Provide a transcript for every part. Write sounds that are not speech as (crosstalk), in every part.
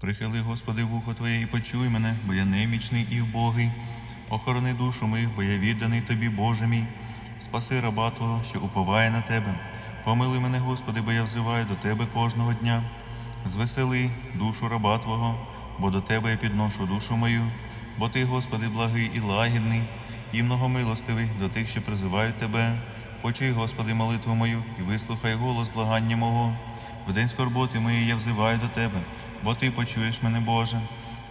Прихили, Господи, вухо Твоє і почуй мене, бо я немічний і вбогий. Охорони душу мою, бо я відданий Тобі, Боже мій. Спаси раба Твого, що уповає на Тебе. Помилуй мене, Господи, бо я взиваю до Тебе кожного дня. Звесели душу раба Твого, бо до Тебе я підношу душу мою. Бо Ти, Господи, благий і лагідний, і многомилостивий до тих, що призивають Тебе. Почуй, Господи, молитву мою і вислухай голос благання мого. В день скорботи моєї я взиваю до Тебе, бо Ти почуєш мене, Боже.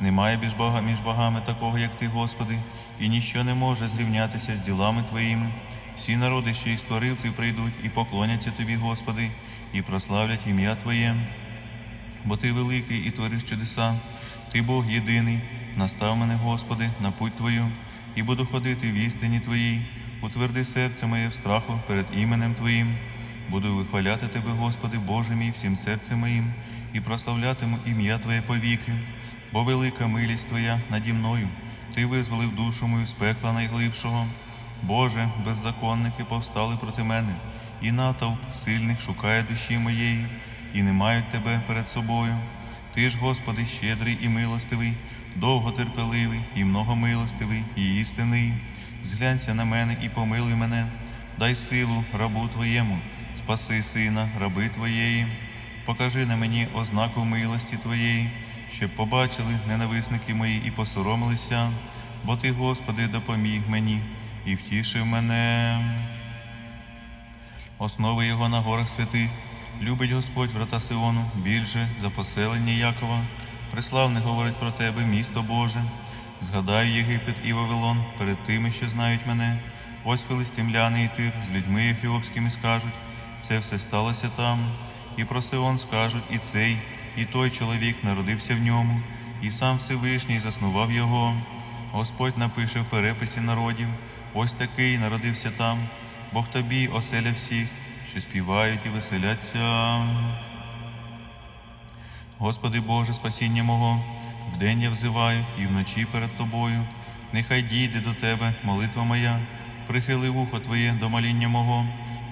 Немає між бога між богами такого, як Ти, Господи, і ніщо не може зрівнятися з ділами Твоїми. Всі народи, що їх створив, Ти прийдуть і поклоняться Тобі, Господи, і прославлять ім'я Твоє. Бо Ти великий і твориш чудеса, Ти Бог єдиний, настав мене, Господи, на путь Твою, і буду ходити в істині Твоїй, утверди серце моє в страху перед іменем Твоїм. Буду вихваляти Тебе, Господи, Боже мій, всім серцем моїм, і прославлятиму ім'я Твоє повіки, бо велика милість Твоя наді мною, Ти визволив душу мою з пекла найглибшого. Боже, беззаконники повстали проти мене, і натовп сильних шукає душі моєї, і не мають тебе перед собою. Ти ж, Господи, щедрий і милостивий, довготерпеливий і многомилостивий, і істинний. Зглянься на мене і помилуй мене, дай силу рабу Твоєму, спаси сина, раби Твоєї, покажи на мені ознаку милості Твоєї, щоб побачили ненависники мої і посоромилися, бо Ти, Господи, допоміг мені і втішив мене. Основи його на горах святих, любить Господь врата Сиону більше за поселення Якова. Преславне говорить про тебе, місто Боже. Згадаю Єгипет і Вавилон перед тими, що знають мене. Ось филистимляни і тир з людьми ефіопськими скажуть, це все сталося там. І про Сион скажуть, і цей, і той чоловік народився в ньому, і сам Всевишній заснував його. Господь напише в переписі народів, ось такий народився там, Бог тобі оселя всіх, що співають і веселяться. Господи Боже, спасіння мого, вдень я взиваю і вночі перед Тобою. Нехай дійде до Тебе молитва моя, прихили вухо Твоє до моління мого,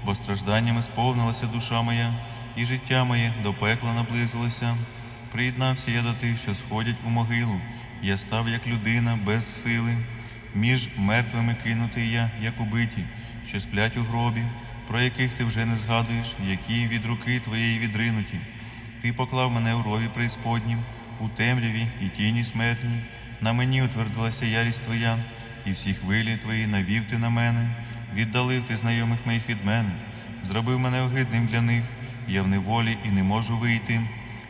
бо стражданнями сповнилася душа моя, і життя моє до пекла наблизилося. Приєднався я до тих, що сходять у могилу, я став як людина без сили. Між мертвими кинутий я, як убиті, що сплять у гробі, про яких ти вже не згадуєш, які від руки твоєї відринуті. Ти поклав мене у рові преісподнім, у темряві і тіні смертній. На мені утвердилася ярість Твоя, і всі хвилі Твої навів ти на мене, віддалив ти знайомих моїх від мене, зробив мене огидним для них, я в неволі і не можу вийти.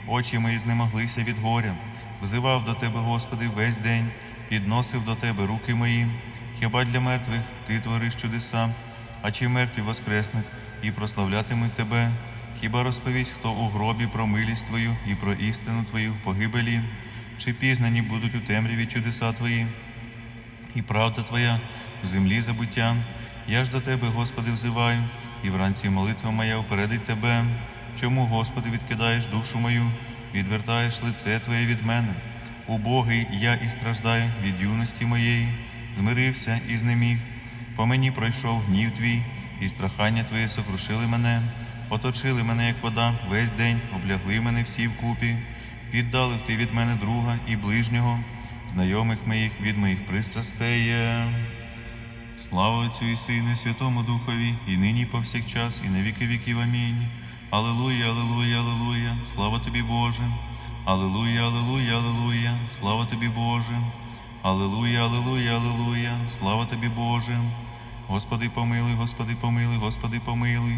Очі мої знемоглися від горя, взивав до Тебе, Господи, весь день, підносив до Тебе руки мої. Хіба для мертвих Ти твориш чудеса, а чи мертві воскреснуть і прославлятимуть Тебе? Хіба розповість, хто у гробі про милість Твою і про істину Твою в погибелі? Чи пізнані будуть у темряві чудеса Твої? І правда Твоя в землі забуття. Я ж до Тебе, Господи, взиваю, і вранці молитва моя упередить Тебе. Чому, Господи, відкидаєш душу мою, відвертаєш лице Твоє від мене? Убогий я і страждаю від юності моєї, змирився і знеміг. По мені пройшов гнів Твій, і страхання Твоє сокрушили мене, оточили мене, як вода, весь день, облягли мене всі вкупі, віддалив ти від мене друга і ближнього, знайомих моїх від моїх пристрастей. Слава Отцю і Сину, Святому Духові, і нині, і повсякчас, і на віки віків. Амінь. Алілуя, алілуя, алілуя, слава тобі, Боже. Алілуя, алілуя, алілуя, слава тобі, Боже. Алілуя, алілуя, алілуя, слава тобі, Боже. Господи, помилуй, Господи, помилуй, Господи, помилуй.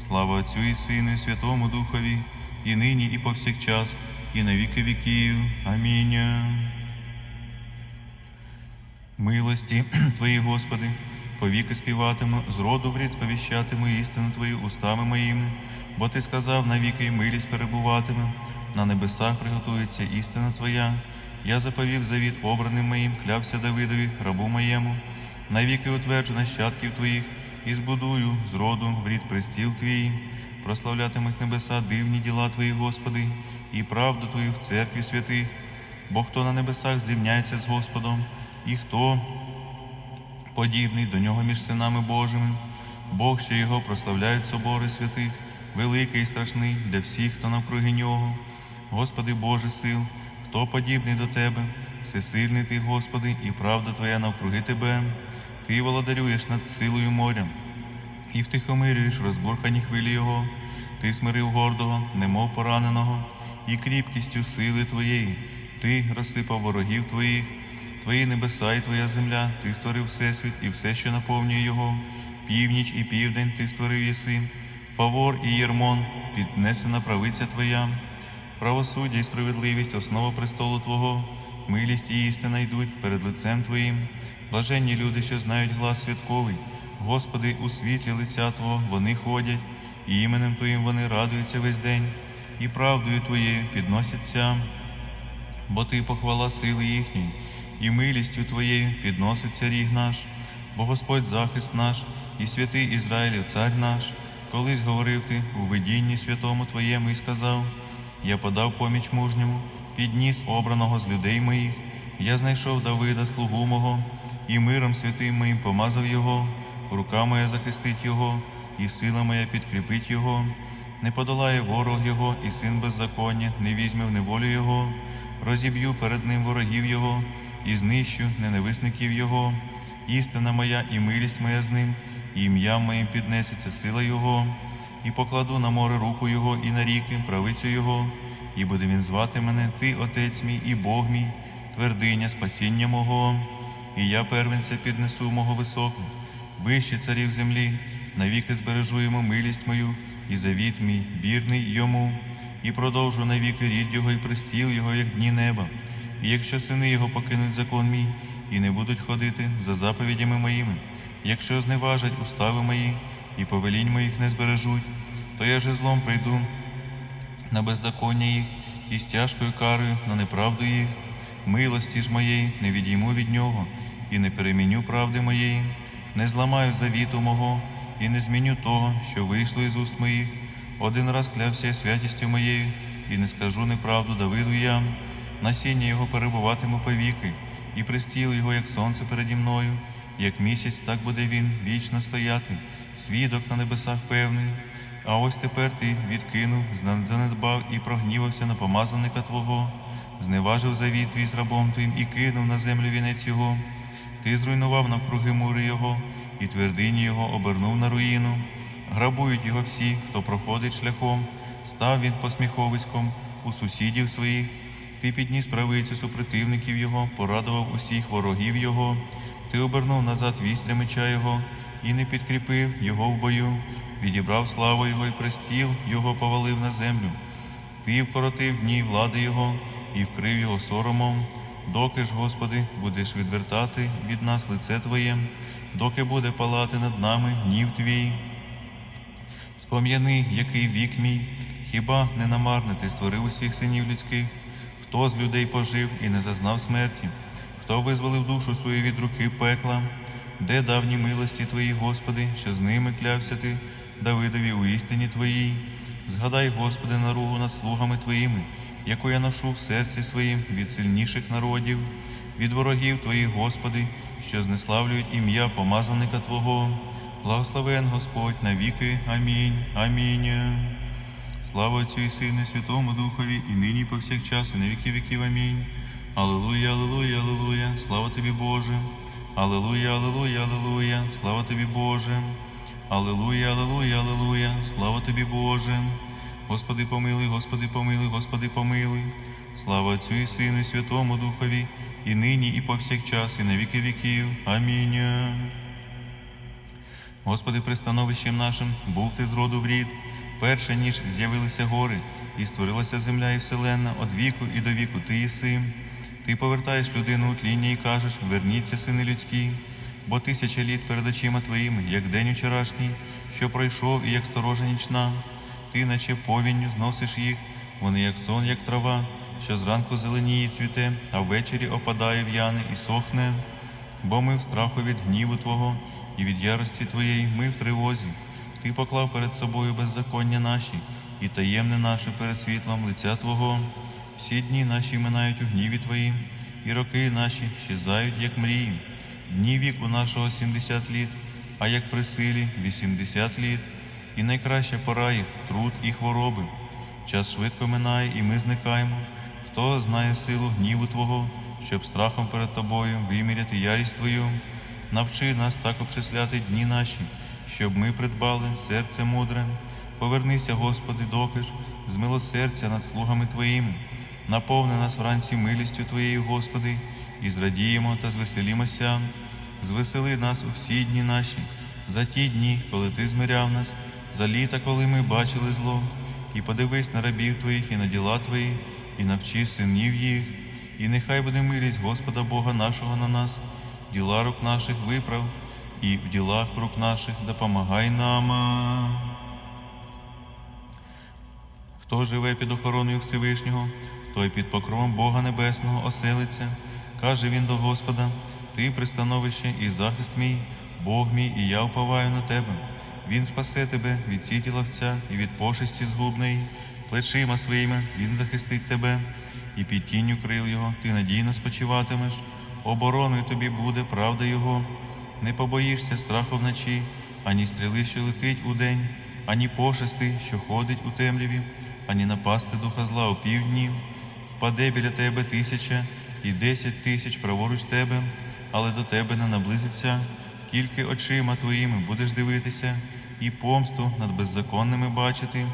Слава Отцю і Сину, Святому Духові, і нині, і повсякчас, і на віки віків. Амінь. Милості (clears throat) Твої, Господи, повіки співатиму, з роду в рід сповіщатиму істину Твою устами моїми, бо Ти сказав, навіки й милість перебуватиме, на небесах приготується істина Твоя. Я заповів завіт обраним моїм, клявся Давидові, рабу моєму, навіки утверджу нащадків Твоїх, і збудую з роду в рід престіл Твій, прославлятимуть небеса дивні діла Твої, Господи, і правду Твою в церкві святих. Бо хто на небесах зрівняється з Господом, і хто подібний до нього між синами Божими, Бог, що його прославляють собори святих, великий і страшний для всіх, хто навкруги нього. Господи Боже сил, Хто подібний до тебе? Всесильний ти, Господи, і правда Твоя навкруги тебе. Ти володарюєш над силою моря і втихомирюєш розбурхані хвилі Його. Ти смирив гордого, немов пораненого, і кріпкістю сили Твоєї. Ти розсипав ворогів Твоїх, Твої небеса і Твоя земля, Ти створив Всесвіт і все, що наповнює Його. Північ і південь Ти створив єси, Фавор і Єрмон, піднесена правиця Твоя. Правосуддя і справедливість основа престолу Твого, милість і істина йдуть перед лицем Твоїм. Блаженні люди, що знають глас святковий. Господи, у світлі лиця Твого вони ходять, і іменем Твоїм вони радуються весь день, і правдою Твоєю підносяться, бо Ти похвала сили їхньої, і милістю Твоєю підноситься ріг наш, бо Господь захист наш, і святий Ізраїлів цар наш. Колись говорив ти у видінні святому Твоєму і сказав: Я подав поміч мужньому, підніс обраного з людей моїх. Я знайшов Давида, слугу мого, і миром святим моїм помазав його, рука моя захистить його, і сила моя підкріпить його. Не подолає ворог його, і син беззаконня, не візьме в неволю його, розіб'ю перед ним ворогів його, і знищу ненависників його. Істина моя і милість моя з ним, і ім'ям моїм піднесеться сила Його, і покладу на море руку Його, і на ріки правицю Його, і буде він звати мене, Ти, Отець мій і Бог мій, твердиня спасіння мого, і я первенця піднесу мого високо, вище царів землі, навіки збережу йому милість мою, і завіт мій, вірний йому, і продовжу навіки рід його і пристіл його, як дні неба. І якщо сини його покинуть закон мій, і не будуть ходити за заповідями моїми, якщо зневажать устави мої і повелінь моїх не збережуть, то я же злом прийду на беззаконня їх і з тяжкою карою на неправду їх. Милості ж моєї не відійму від нього, і не переміню правди моєї, не зламаю завіту мого, і не зміню того, що вийшло із уст моїх. Один раз клявся я святістю моєю, і не скажу неправду Давиду я. Насіння його перебуватиму повіки, і пристіл його, як сонце переді мною, як місяць, так буде він вічно стояти, свідок на небесах певний. А ось тепер ти відкинув, занедбав і прогнівався на помазаника Твого, зневажив завіт твій з рабом твоїм і кинув на землю вінець його. Ти зруйнував навкруги мури його, і твердині його обернув на руїну. Грабують його всі, хто проходить шляхом, став він посміховиськом у сусідів своїх. Ти підніс правицю супротивників його, порадував усіх ворогів його. Ти обернув назад вістря меча його і не підкріпив його в бою, відібрав славу його і престіл його повалив на землю. Ти вкоротив дні влади його і вкрив його соромом. Доки ж, Господи, будеш відвертати від нас лице Твоє, доки буде палати над нами гнів Твій. Спом'яни, який вік мій, хіба не намарне ти створив усіх синів людських, хто з людей пожив і не зазнав смерті, хто визволив душу свою від руки пекла, де давні милості Твої, Господи, що з ними клявся ти, Давидові у істині Твоїй. Згадай, Господи, наругу над слугами Твоїми, яку я ношу в серці своїм від сильніших народів, від ворогів Твоїх, Господи, що знеславлюють ім'я помазаника Твого. Благословен Господь навіки. Амінь. Амінь. Слава Отцю і Сину, Святому Духові, і нині, і повсякчас, і на віки віків. Амінь. Алілуя, алілуя, алілуя, слава тобі, Боже. Алілуя, алілуя, алілуя, слава тобі, Боже. Алілуя, алілуя, алілуя, слава тобі, Боже. Господи помилуй, Господи помилуй, Господи помилуй. Слава Отцю і Сину, і Святому Духові, і нині, і повсякчас, і на віки віків. Амінь. Господи, пристановищем нашим був ти з роду в рід, перше, ніж з'явилися гори, і створилася земля і вселенна, од віку і до віку ти єси. Ти повертаєш людину у тління і кажеш, верніться, сини людські, бо тисяча літ перед очима твоїми, як день вчорашній, що пройшов, і як сторожа нічна. Ти, наче повінню, зносиш їх, вони як сон, як трава, що зранку зеленіє цвіте, а ввечері опадає в'яне і сохне. Бо ми в страху від гніву Твого і від ярості Твоєї ми в тривозі. Ти поклав перед собою беззаконня наші і таємне наше перед світлом лиця Твого. Всі дні наші минають у гніві Твоїм, і роки наші щезають, як мрії. Дні віку нашого сімдесят літ, а як при силі вісімдесят літ, і найкраща пора їх труд і хвороби. Час швидко минає, і ми зникаємо. Хто знає силу гніву Твого, щоб страхом перед Тобою виміряти ярість Твою? Навчи нас так обчисляти дні наші, щоб ми придбали серце мудре. Повернися, Господи, доки ж, з милосердя над слугами Твоїми. Наповни нас вранці милістю Твоєю, Господи, і зрадіємо та звеселімося. Звесели нас у всі дні наші, за ті дні, коли Ти змиряв нас, за літа, коли ми бачили зло. І подивись на рабів Твоїх і на діла Твої, і навчи синів їх, і нехай буде милість Господа Бога нашого на нас, діла рук наших виправ, і в ділах рук наших допомагай нам. Хто живе під охороною Всевишнього, той під покровом Бога Небесного оселиться. Каже він до Господа: Ти пристановище і захист мій, Бог мій, і я вповаю на тебе. Він спасе тебе від сіті ловця і від пошесті згубної, плечима своїми він захистить тебе, і під тінню крил його ти надійно спочиватимеш. Обороною тобі буде правда Його. Не побоїшся страху вночі, ані стріли, що летить удень, ані пошести, що ходить у темряві, ані напасти духа зла у півдні. Впаде біля тебе тисяча і десять тисяч праворуч тебе, але до тебе не наблизиться, тільки очима твоїми будеш дивитися і помсту над беззаконними бачити.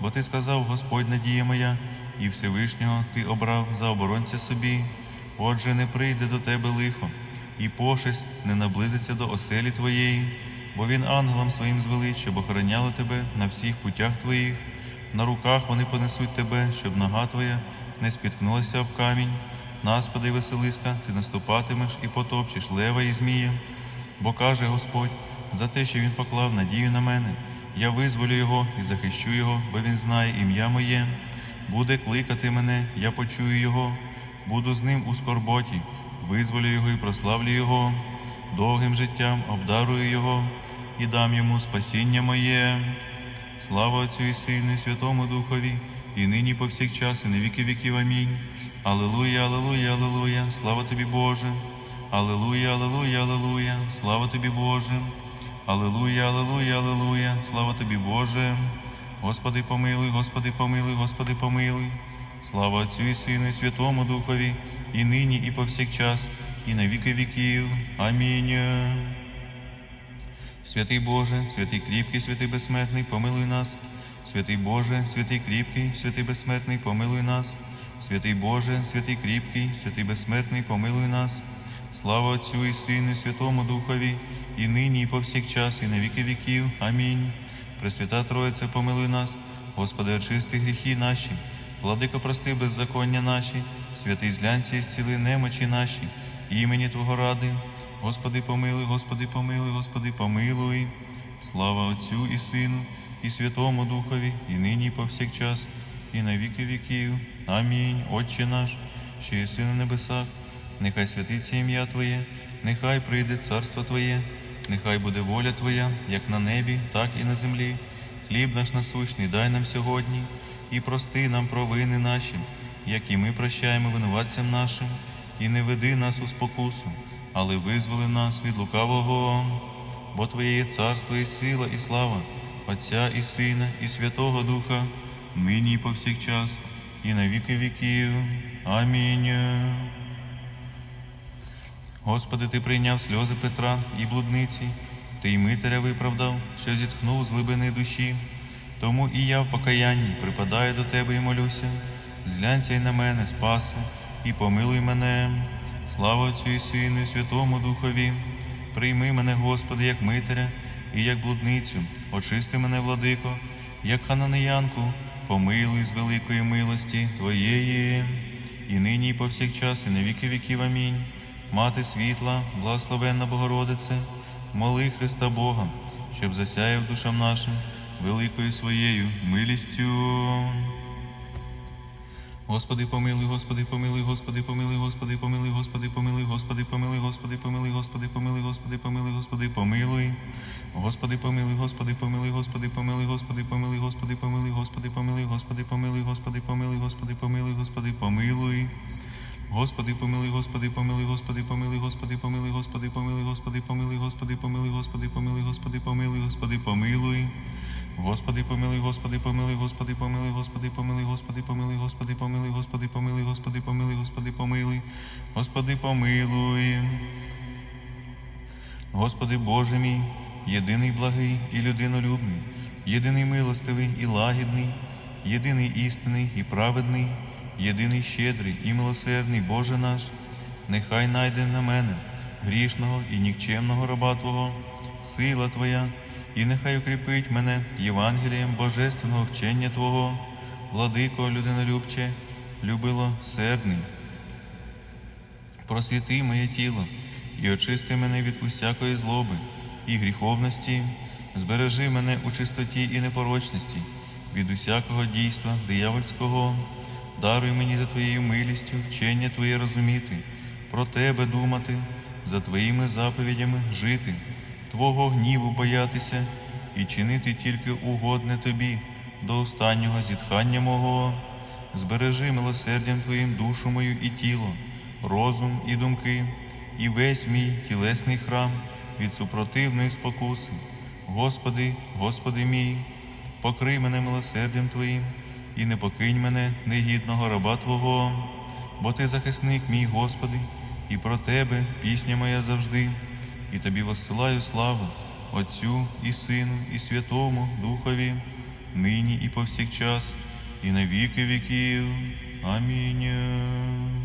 Бо ти сказав, Господь надія моя, і Всевишнього ти обрав за оборонця собі. Отже, не прийде до тебе лихо, і пошесть не наблизиться до оселі твоєї, бо він ангелам своїм звелить, щоб охороняли тебе на всіх путях твоїх. На руках вони понесуть тебе, щоб нога твоя не спіткнулася об камінь. Наспади, Василиска, ти наступатимеш і потопчеш лева і змія. Бо каже Господь, за те, що він поклав надію на мене, я визволю його і захищу його, бо він знає ім'я моє. Буде кликати мене, я почую його, буду з ним у скорботі, визволю його і прославлю його, довгим життям обдарую його і дам йому спасіння моє. Слава Отцю і Сину, і Святому Духові, і нині повсякчас, і на віки віків. Амінь. Аллилуйя, аллилуйя, аллилуйя, слава тобі, Боже. Аллилуйя, аллилуйя, аллилуйя, слава тобі, Боже. Аллилуйя, аллилуйя, аллилуйя, слава тобі, Боже. Господи, помилуй, Господи, помилуй, Господи, помилуй. Слава Отцю і Сину, і Святому Духові, і нині, і повсякчас, і на віки віків. Амінь. Святий Боже, святий кріпкий, святий безсмертний, помилуй нас. Святий Боже, святий кріпкий, святий безсмертний, помилуй нас. Святий Боже, святий кріпкий, святий безсмертний, помилуй нас. Слава Отцю і Сину, і Святому Духові, і нині, і повсякчас, і на віки віків. Амінь. Пресвята Троїця, помилуй нас, Господи, очисти гріхи наші, владико, прости беззаконня наші, святий злянці і зціли немочі наші, імені Твого ради. Господи, помилуй, Господи, помилуй, Господи, помилуй. Слава Отцю і Сину, і Святому Духові, і нині, і повсякчас, і на віки віків. Амінь. Отче наш, що єси на небесах, нехай святиться ім'я Твоє, нехай прийде царство Твоє, нехай буде воля Твоя, як на небі, так і на землі. Хліб наш насущний дай нам сьогодні, і прости нам провини наші, як і ми прощаємо винуватцям нашим, і не веди нас у спокусу, але визволи нас від лукавого, бо Твоє є царство і сила, і слава, Отця і Сина, і Святого Духа, нині і повсякчас, і на віки віків. Амінь. Господи, Ти прийняв сльози Петра і блудниці, Ти й Митаря виправдав, що зітхнув з глибини душі. Тому і я в покаянні припадаю до Тебе і молюся. Зглянься й на мене, спаси, і помилуй мене. Слава Отцю і Сину, і Святому Духові. Прийми мене, Господи, як Митаря і як блудницю, очисти мене, владико, як хананеянку, помилуй з великої милості Твоєї, і нині, і повсякчас, і на віки віків. Амінь. Мати світла, благословенна Богородице, моли Христа Бога, щоб засяяв душам нашим великою своєю милістю. Господи, помилуй, Господи, помилуй, Господи, помилуй, Господи, помилуй, Господи, помилуй, Господи, помилуй, Господи, помилуй, Господи, помилуй, Господи, помилуй, Господи, помилуй. Господи, помилуй, Господи, помилуй, Господи, помилуй, Господи, помилуй, Господи, помилуй, Господи, помилуй, Господи, помилуй, Господи, помилуй, Господи, помилуй, Господи, помилуй. Господи, помилуй, Господи, помилуй, Господи, помилуй, Господи, помилуй, Господи, помилуй, Господи, помилуй, Господи, помилуй, Господи, помилуй, Господи, помилуй, Господи, помилуй. Господи, помилуй, Господи, помилуй, Господи, помилуй, Господи, помилуй, Господи, помилуй, Господи, помилуй, Господи, помилуй, Господи, помилуй, Господи, помилуй, Господи, помилуй. Господи Боже мій, єдиний благий і людинолюбний, єдиний милостивий і лагідний, єдиний істинний і праведний, єдиний щедрий і милосердний Боже наш, нехай найде на мене грішного і нікчемного раба Твого, сила Твоя, і нехай укріпить мене Євангелієм Божественного вчення Твого, владико людинолюбче, любило сердний. Просвіти моє тіло і очисти мене від усякої злоби і гріховності, збережи мене у чистоті і непорочності, від усякого дійства диявольського, даруй мені за Твоєю милістю вчення Твоє розуміти, про Тебе думати, за Твоїми заповідями жити, Твого гніву боятися і чинити тільки угодне Тобі до останнього зітхання мого. Збережи милосердям Твоїм душу мою і тіло, розум і думки, і весь мій тілесний храм від супротивної спокуси. Господи, Господи мій, покрий мене милосердям Твоїм і не покинь мене негідного раба Твого, бо Ти захисник мій, Господи, і про Тебе пісня моя завжди, і Тобі воссилаю славу Отцю і Сину, і Святому Духові, нині і повсякчас, і на віки віків. Амінь.